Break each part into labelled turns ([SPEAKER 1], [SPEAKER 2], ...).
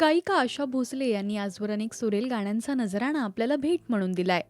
[SPEAKER 1] गायिका आशा भोसले यांनी आजवर अनेक सुरेल गाण्यांचा नजराणा आपल्याला भेट म्हणून दिलाय.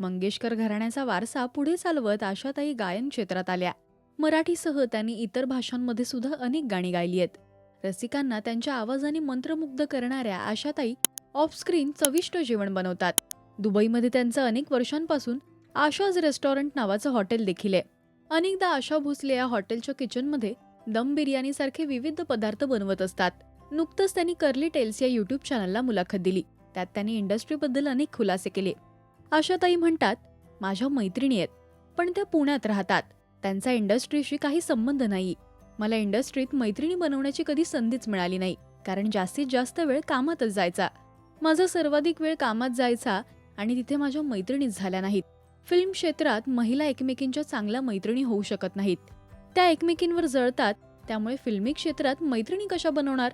[SPEAKER 1] मंगेशकर घराण्याचा वारसा पुढे चालवत आशाताई गायन क्षेत्रात आल्या. मराठीसह त्यांनी इतर भाषांमध्ये सुद्धा अनेक गाणी गायली आहेत. रसिकांना त्यांच्या आवाजाने मंत्रमुग्ध करणाऱ्या आशाताई ऑफस्क्रीन चविष्ट जेवण बनवतात. दुबईमध्ये त्यांचं अनेक वर्षांपासून आशाज रेस्टॉरंट नावाचं हॉटेल देखील आहे. अनेकदा आशा भोसले या हॉटेलच्या किचनमध्ये दम बिर्याणीसारखे विविध पदार्थ बनवत असतात. नुकतंच त्यांनी कर्ली टेल्स या यूट्यूब चॅनलला मुलाखत दिली. त्यात त्यांनी इंडस्ट्रीबद्दल अनेक खुलासे केले. आशाताई म्हणतात माझ्या मैत्रिणी आहेत पण त्या पुण्यात राहतात. त्यांचा इंडस्ट्रीशी काही संबंध नाही. मला इंडस्ट्रीत मैत्रिणी बनवण्याची कधी संधीच मिळाली नाही कारण जास्तीत जास्त वेळ कामातच जायचा. माझा सर्वाधिक वेळ कामात जायचा आणि तिथे माझ्या मैत्रिणीच झाल्या नाहीत. फिल्म क्षेत्रात महिला एकमेकींच्या चांगल्या मैत्रिणी होऊ शकत नाहीत. त्या एकमेकींवर जळतात त्यामुळे फिल्मी क्षेत्रात मैत्रिणी कशा बनवणार?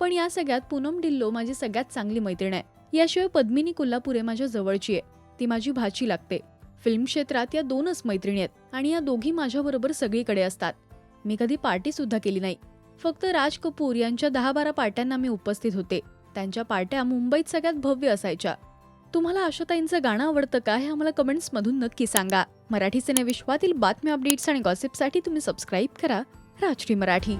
[SPEAKER 1] पण या सगळ्यात पूनम डिल्लो माझी सगळ्यात चांगली मैत्रीण आहे. याशिवाय पद्मिनी कोल्हापुरे माझ्या जवळची आहे. ती माझी भाची लागते. फिल्म क्षेत्रात या दोनच मैत्रिणी आहेत आणि या दोघी माझ्याबरोबर सगळीकडे असतात. मी कधी पार्टी सुद्धा केली नाही. फक्त राज कपूर यांच्या दहा बारा पार्ट्यांना मी उपस्थित होते. त्यांच्या पार्ट्या मुंबईत सगळ्यात भव्य असायच्या. तुम्हाला आशाताईंचं गाणं आवडतं का हे आम्हाला कमेंट्समधून नक्की सांगा. मराठी सिनेविश्वातील बातम्या अपडेट्स आणि गॉसिपसाठी तुम्ही सबस्क्राईब करा. राजश्री मराठी.